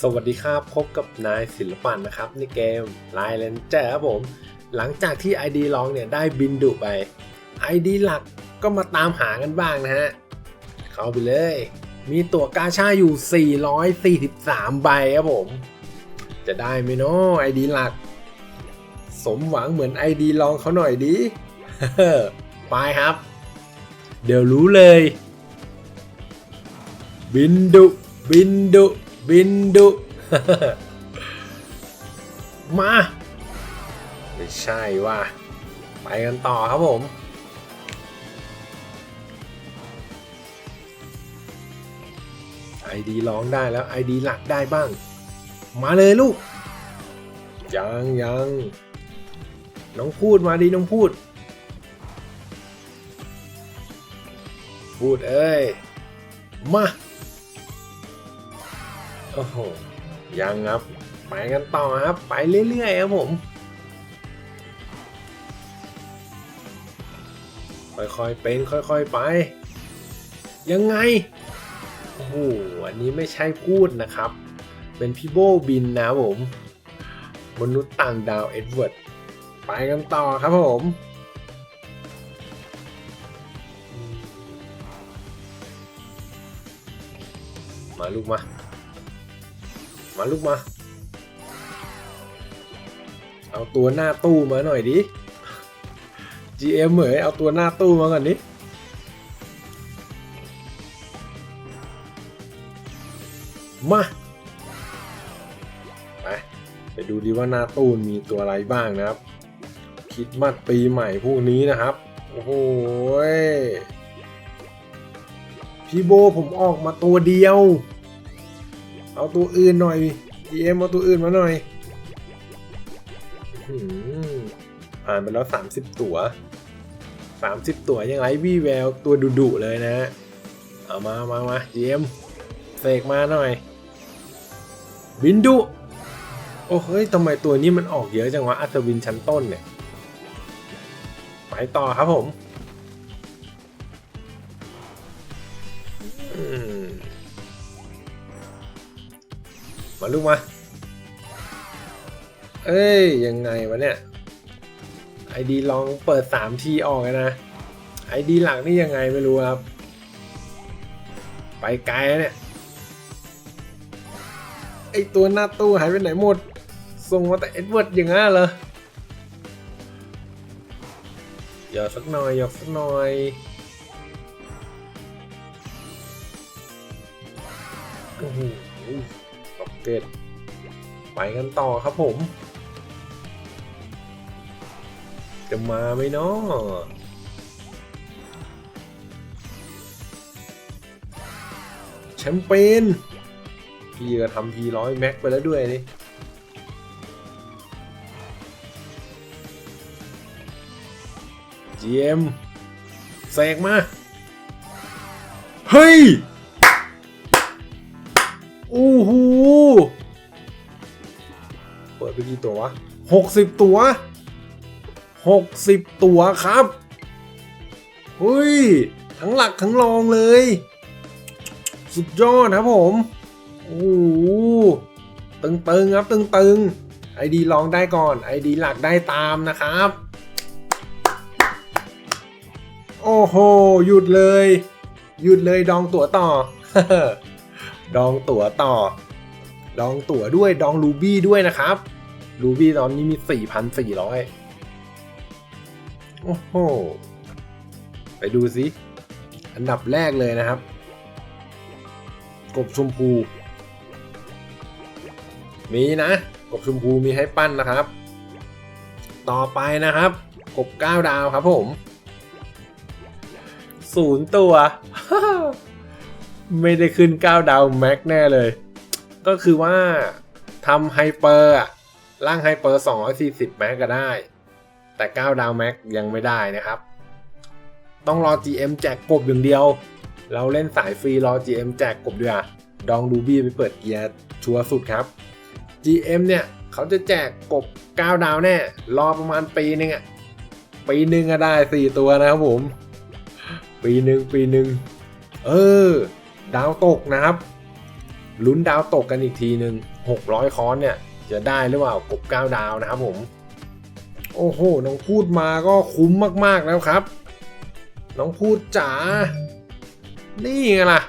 สวัสดีครับ พบกับนายศิลปันนะครับ ในเกม l i เลนเจอร์ครับผม หลังจากที่ ID ลองเนี่ยได้บินดุไป ID หลักก็มาตามหากันบ้างนะฮะ เข้าไปเลย มีตั๋วกาชาอยู่ 443 ใบครับผม จะได้ไหมเนาะ ID หลัก สมหวังเหมือน ID ลองเขาหน่อยดิไปครับ เดี๋ยวรู้เลย บินดุ บินดุ บินดุ มา ไม่ใช่ว่า ไปกันต่อครับผม ไอดีร้องได้แล้วไอดีหลักได้บ้าง มาเลยลูก ยังยังน้องพูดมาดีน้องพูด พูดเอ้ย มา โอ้โห ยังครับ ไปกันต่อครับ ไปเรื่อยๆครับผม ค่อยๆเป็นค่อยๆไป ยังไง โอ้โห อันนี้ไม่ใช่พูดนะครับ เป็นพี่โบบินนะครับผม มนุษย์ต่างดาวเอ็ดเวิร์ด ไปกันต่อครับผมมาลูกมา มาลูกมา เอาตัวหน้าตู้มาหน่อยดิ GM เหมยเอาตัวหน้าตู้มาก่อนดิมาไปไปดูดีว่าหน้าตู้มีตัวอะไรบ้างนะครับ คิดมัดปีใหม่พวกนี้นะครับ โอ้โหยพี่โบผมออกมาตัวเดียว เอาตัวอื่นหน่อย DM เอาตัวอื่นมาหน่อยอผ่านไปแล้ว 30 ตัว 30 ตัวยังไรวี่แววตัวดุๆเลยนะ เอามามามา GM เสกมาหน่อย บินดุ โอ้เฮ้ยทำไมตัวนี้มันออกเยอะจังวะอัศวินชั้นต้นเนี่ย ไปต่อครับผม อืม มาลูกมา เอ้ย ยังไงวะเนี่ยไอดีลองเปิดสามทีออกนะไอดีหลักนี่ยังไงไม่รู้ครับ ไปไกลแล้วเนี่ย ไอตัวหน้าตู้หายไปไหนหมด ส่งมาแต่เอ็ดเวิร์ดอย่างนั้นเหรอหยอดสักหน่อยหยอดสักหน่อย เกตไปกันต่อครับผม จะมาไหมเนาะแชมเปญพี่ก็ทำทีร้อยแม็กไปแล้วด้วยนี่ GM เสกมา เฮ้ย ไปกี่ตัววะหกสิบตัวหกสิบตัวครับเฮ้ย ทั้งหลักทั้งรองเลย สุดยอดครับผม โอ้โหตึงๆครับ ตึงๆไอดีลองได้ก่อนไอดีหลักได้ตามนะครับ โอ้โห หยุดเลย หยุดเลยดองตั๋วต่อ ดองตั๋วต่อ ดองตั๋วด้วยดองรูบี้ด้วยนะครับ รูบี้ตอนนี้มี 4,400 โอ้โห ไปดูสิ อันดับแรกเลยนะครับ กบชมพู มีนะ กบชมพูมีให้ปั้นนะครับ ต่อไปนะครับ กบ 9 ดาวครับผมศูนย์ตัว ไม่ได้ขึ้น 9 ดาวแม็กแน่เลย ก็คือว่าทำไฮเปอร์อะ ร่างไฮเปอร์240 แม็กก็ได้ แต่ 9 ดาวแม็กยังไม่ได้นะครับ ต้องรอ GM แจกกบอย่างเดียว เราเล่นสายฟรีรอ GM แจกกบด้วยอะดองดูบี้ไปเปิดเกียร์ชัวร์สุดครับ GM เนี่ยเขาจะแจกกบ 9 ดาวแน่ รอประมาณปีนึงอะปีนึงก็ได้ 4 ตัวนะครับผม ปีหนึ่งปีหนึ่งเออ ดาวตกนะครับลุ้นดาวตกกันอีกทีหนึ่ง600 คอนเนี่ย จะได้หรือเปล่ากบ9ดาวนะครับผม โอ้โห น้องพูดมาก็คุ้มมากๆแล้วครับ น้องพูดจ๋า นี่ไงล่ะ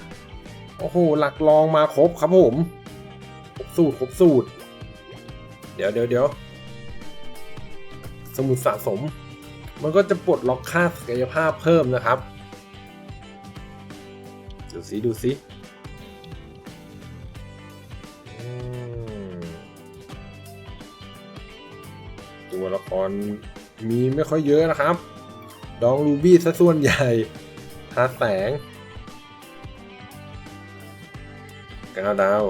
โอ้โห หลักรองมาครบครับผมครบสูตรครบสูตร เดี๋ยวเดี๋ยวเดี๋ยว สมุดสะสม มันก็จะปลดล็อกค่าศักยภาพเพิ่มนะครับ ดูสิดูสิ รมีไม่ค่อยเยอะนะครับ ดองรูบี้ซะส่วนใหญ่ทาแสงเก้าดาว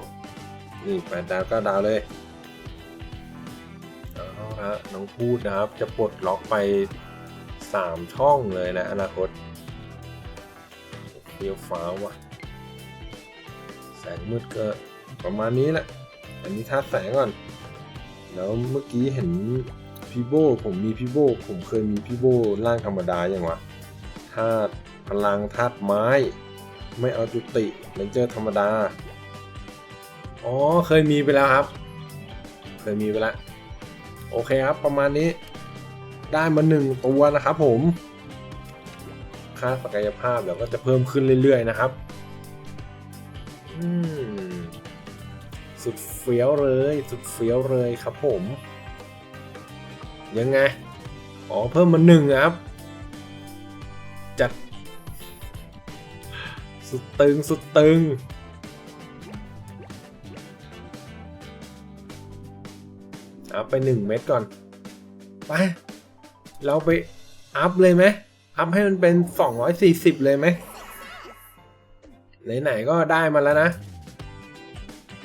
นี่แปดดาวเก้าดาวเลยเอาละน้องพูดนะครับ จะปลดล็อกไป 3 ช่องเลยนะ อนาคตเฟี้ยวฟ้าวว่ะแสงมืดก็ประมาณนี้แหละ อันนี้ธาตุแสงก่อน แล้วเมื่อกี้เห็น พีโบผมมีพีโบผมเคยมีพีโบร่างธรรมดาอย่างวะธาตุพลังธาตุไม้ ไม่เอาจุติเลนเจอร์ธรรมดา อ๋อเคยมีไปแล้วครับ เคยมีไปแล้ว โอเคครับ ประมาณนี้ ได้มาหนึ่งตัวนะครับผมค่าศักยภาพเดี๋ยวก็จะเพิ่มขึ้นเรื่อยๆนะครับ อืม สุดเฟี้ยวเลย สุดเฟี้ยวเลยครับผม ยังไง อ๋อ เพิ่มมาหนึ่งครับ จัด สุดตึง สุดตึงเอาไปหนึ่งเม็ดก่อน ไป เราไป อัพเลยไหม อัพให้มันเป็น 240 เลยไหม ไหน ๆ ก็ได้มาแล้วนะ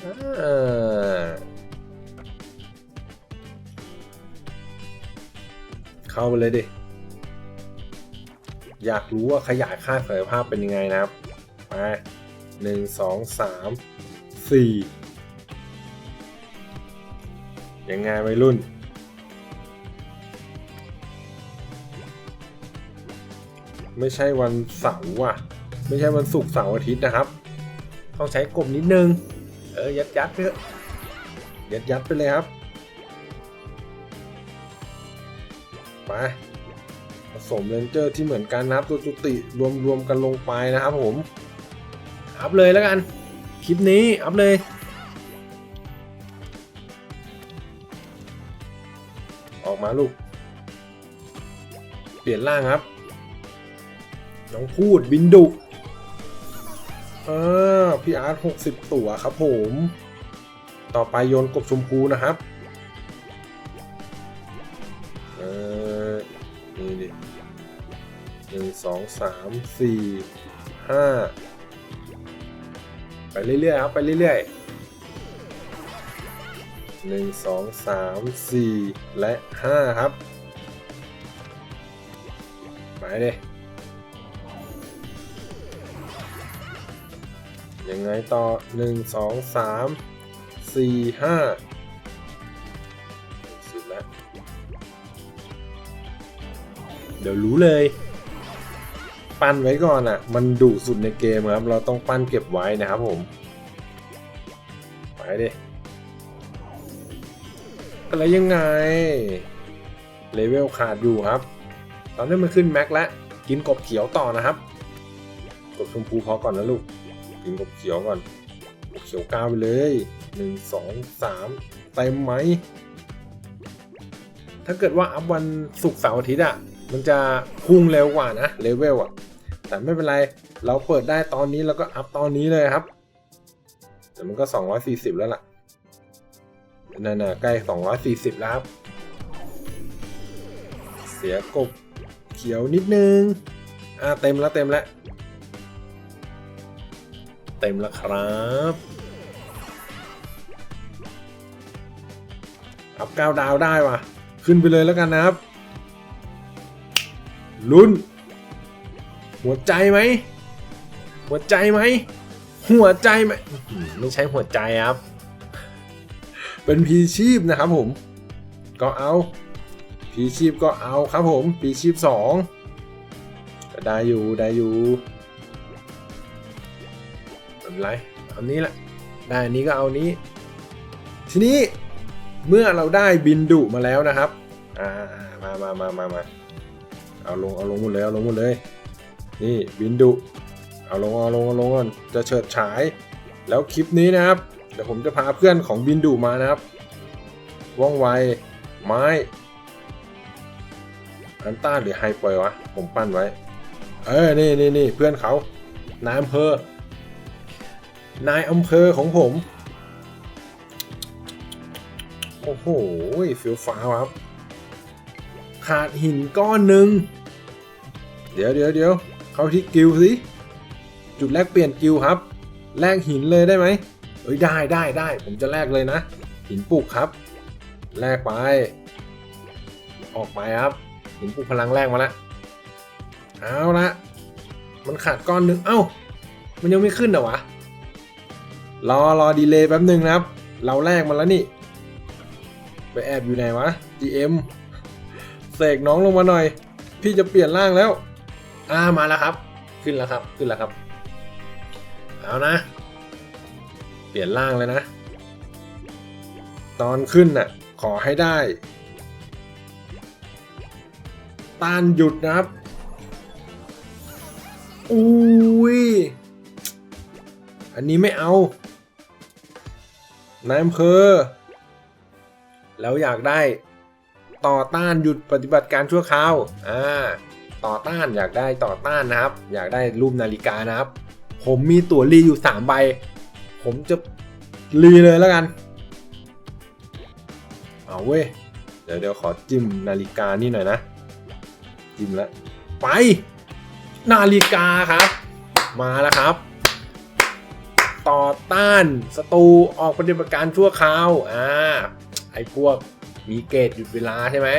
อ่า เข้าไปเลยดิ อยากรู้ว่าขยายค่าศักยภาพเป็นยังไงนะครับไปหนึ่งสองสามสี่ยังไงวัยรุ่น ไม่ใช่วันเสาร์อะ ไม่ใช่วันศุกร์เสาร์อาทิตย์นะครับ ต้องใช้กลมนิดนึง เออ ยัดยัดเถอะยัดยัดไปเลยครับ ไปผสมเลนเจอร์ที่เหมือนกันนะครับตัวจุติรวมรวมกันลงไปนะครับผม อัพเลยแล้วกัน คลิปนี้อัพเลยออกมาลูก เปลี่ยนร่างครับ น้องพูดบินดุอ่าพี่อาร์ตหกสิบตัวครับผม ต่อไปโยนกบชมพูนะครับ สองสามสี่ห้าไปเรื่อยๆครับ ไปเรื่อยๆหนึ่งสองสามสี่และห้าครับไปเลยยังไงต่อหนึ่งสองสามสี่ห้าสุดแล้ว เดี๋ยวรู้เลย ปั้นไว้ก่อนอะ มันดุสุดในเกมครับ เราต้องปั้นเก็บไว้นะครับผม ไปดิอะไรยังไง เลเวลขาดอยู่ครับ ตอนนี้มันขึ้นแม็กแล้ว กินกบเขียวต่อนะครับ กบชมพูพอก่อนนะลูก กินกบเขียวก่อนกบเขียวก้าวไปเลยหนึ่งสองสามเต็มไหม ถ้าเกิดว่าอัพวันศุกร์เสาร์อาทิตย์อะ มันจะพุ่งเร็วกว่านะ เลเวลอะ แต่ไม่เป็นไร เราเปิดได้ตอนนี้แล้วก็อัพตอนนี้เลยครับ แต่มันก็ 240 แล้วล่ะนั่นๆใกล้ 240 แล้วครับ เสียกบเขียวนิดนึง อ่าเต็มแล้วเต็มแล้ว เต็มแล้วครับ อัพเก้าดาวได้ว่ะ ขึ้นไปเลยแล้วกันนะครับลุ้น หัวใจไหม หัวใจไหม หัวใจไหม ไม่ใช่หัวใจครับ เป็นพีชีพนะครับผม ก็เอา พีชีพก็เอาครับผม พีชีพสองก็ได้อยู่ได้อยู่ไม่เป็นไรเอันนี้แหละ ได้อันนี้ก็เอานี้ ทีนี้เมื่อเราได้บินดุมาแล้วนะครับ อ่า มามามามามาเอาลง เอาลงหมดเลย เอาลงหมดเลย นี่บินดุเอาลงเอาลงเอาลงก่อนจะเฉิดฉาย แล้วคลิปนี้นะครับเดี๋ยวผมจะพาเพื่อนของบินดุมานะครับว่องไวไม้อันต้าหรือไฮเปอร์วะผมปั้นไว้ เออนี่นี่นี่เพื่อนเขานายอำเภอนายอำเภอของผม โอ้โหฟี้ยวฟ้าวครับ ขาดหินก้อนหนึ่งเดี๋ยวเดี๋ยวเดี๋ยว เข้าที่กิลสิจุดแลกเปลี่ยนกิลครับ แลกหินเลยได้ไหมเอ้ยได้ได้ได้ ผมจะแลกเลยนะ หินปลูกครับ แลกไป ออกไปครับ หินปลูกพลังแรกมาแล้วเอาละมันขาดก้อนหนึ่งเอ้า มันยังไม่ขึ้นเหรอวะ รอรอดีเลย์แป๊บหนึ่งนะครับ เราแลกมาแล้วนี่ ไปแอบอยู่ไหนวะ GM เสกน้องลงมาหน่อย พี่จะเปลี่ยนร่างแล้ว อ่ามาแล้วครับ ขึ้นแล้วครับ ขึ้นแล้วครับ เอานะ เปลี่ยนร่างเลยนะ ตอนขึ้นน่ะ ขอให้ได้ ต้านหยุดนะครับ อุ้ย อันนี้ไม่เอา นายอำเภอ แล้วอยากได้ต่อต้านหยุดปฏิบัติการชั่วคราว อ่า ต่อต้านอยากได้ต่อต้านนะครับ อยากได้รูปนาฬิกานะครับ ผมมีตั๋วรีอยู่สามใบ ผมจะรีเลยแล้วกัน เอาเว้ย เดี๋ยวเดี๋ยวขอจิ้มนาฬิกานี่หน่อยนะ จิ้มแล้วไป นาฬิกาครับ มาแล้วครับ ต่อต้านศัตรูออกปฏิบัติการชั่วคราวอ่าไอ้พวกมีเกตหยุดเวลาใช่ไหม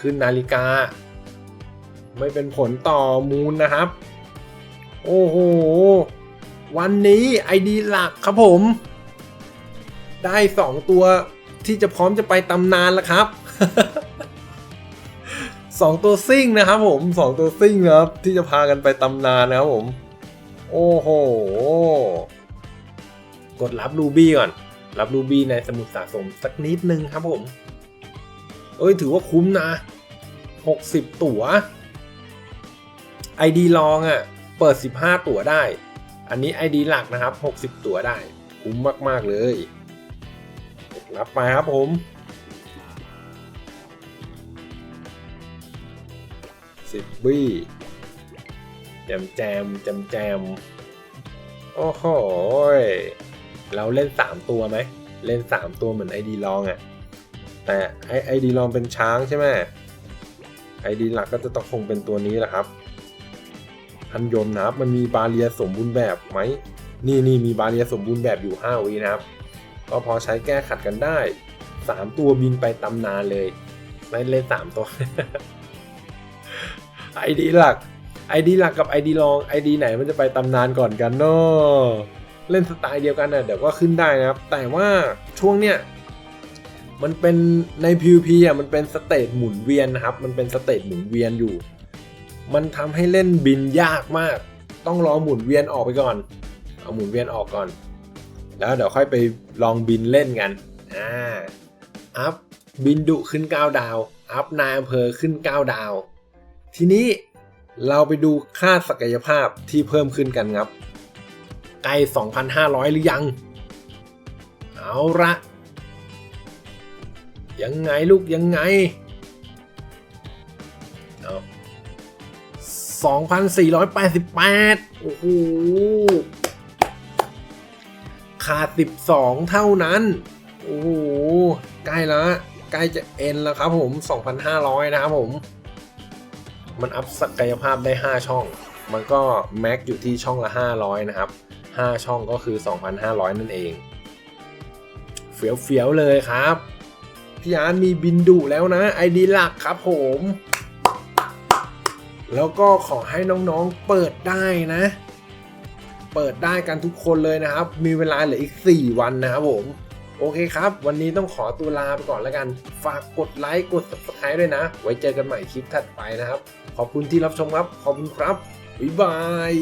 ขึ้นนาฬิกา ไม่เป็นผลต่อมูลนะครับ โอ้โห วันนี้ไอดีหลักครับผม ได้ 2 ตัวที่จะพร้อมจะไปตำนานแล้วครับสองตัวซิ่งนะครับผมสองตัวซิ่งครับ ที่จะพากันไปตำนานนะครับผม โอ้โห กดรับรูบี้ก่อน รับรูบี้ในสมุดสะสมสักนิดนึงครับผม เอ้ยถือว่าคุ้มนะ 60 ตั๋ว ID ลองอะ่ะเปิด 15 ตั๋วได้ อันนี้ ID หลักนะครับ 60 ตั๋วได้ คุ้มมาก ๆ เลย รับไปครับผม สิบบี้แจมแจมแจมแจมโอ้โหเราเล่น 3 ตัวไหม เล่น 3 ตัวเหมือน ID ลองอะ่ะ แต่ไอไอดีลองเป็นช้างใช่ไหมไอดีหลักก็จะต้องคงเป็นตัวนี้แหละครับ พันยนต์นะครับ มันมีบาเรียสมบูรณ์แบบไหมนี่นี่มีบาเรียสมบูรณ์แบบอยู่ 5 วินะครับ ก็พอใช้แก้ขัดกันได้ 3 ตัวบินไปตำนานเลยไม่เล่น3ตัวไอดีหลักไอดีหลักกับไอดีลองไอดีไหนมันจะไปตำนานก่อนกันเนาะเล่นสไตล์เดียวกันนะเดี๋ยวก็ขึ้นได้นะครับ แต่ว่าช่วงเนี้ยมันเป็นใน PVP อะมันเป็นสเตจหมุนเวียนนะครับ มันเป็นสเตจหมุนเวียนอยู่ มันทำให้เล่นบินยากมาก ต้องรอหมุนเวียนออกไปก่อน เอาหมุนเวียนออกก่อน แล้วเดี๋ยวค่อยไปลองบินเล่นกัน อ่า อัพบินดุขึ้น 9 ดาว อัพนายอำเภอขึ้น 9 ดาว ทีนี้เราไปดูค่าศักยภาพที่เพิ่มขึ้นกันครับ ใกล้ 2,500 หรือยัง เอาละยังไงลูกยังไง 2,488 โอ้โห ขาด 12 เท่านั้น โอ้โห ใกล้แล้วใกล้จะเอ็นแล้วครับผม 2,500 นะครับผม มันอัพศักยภาพได้ 5 ช่อง มันก็แม็กอยู่ที่ช่องละ 500 นะครับ 5 ช่องก็คือ 2,500 นั่นเอง เฟี้ยวๆเลยครับพี่อาร์ตมีบินดุแล้วนะ ไอดีหลักครับผม แล้วก็ขอให้น้องๆเปิดได้นะ เปิดได้กันทุกคนเลยนะครับ มีเวลาเหลืออีก 4 วันนะครับผมโอเคครับ วันนี้ต้องขอตัวลาไปก่อนแล้วกัน ฝากกดไลค์ กด subscribe ด้วยนะ ไว้เจอกันใหม่คลิปถัดไปนะครับ ขอบคุณที่รับชมครับ ขอบคุณครับ บ๊ายบาย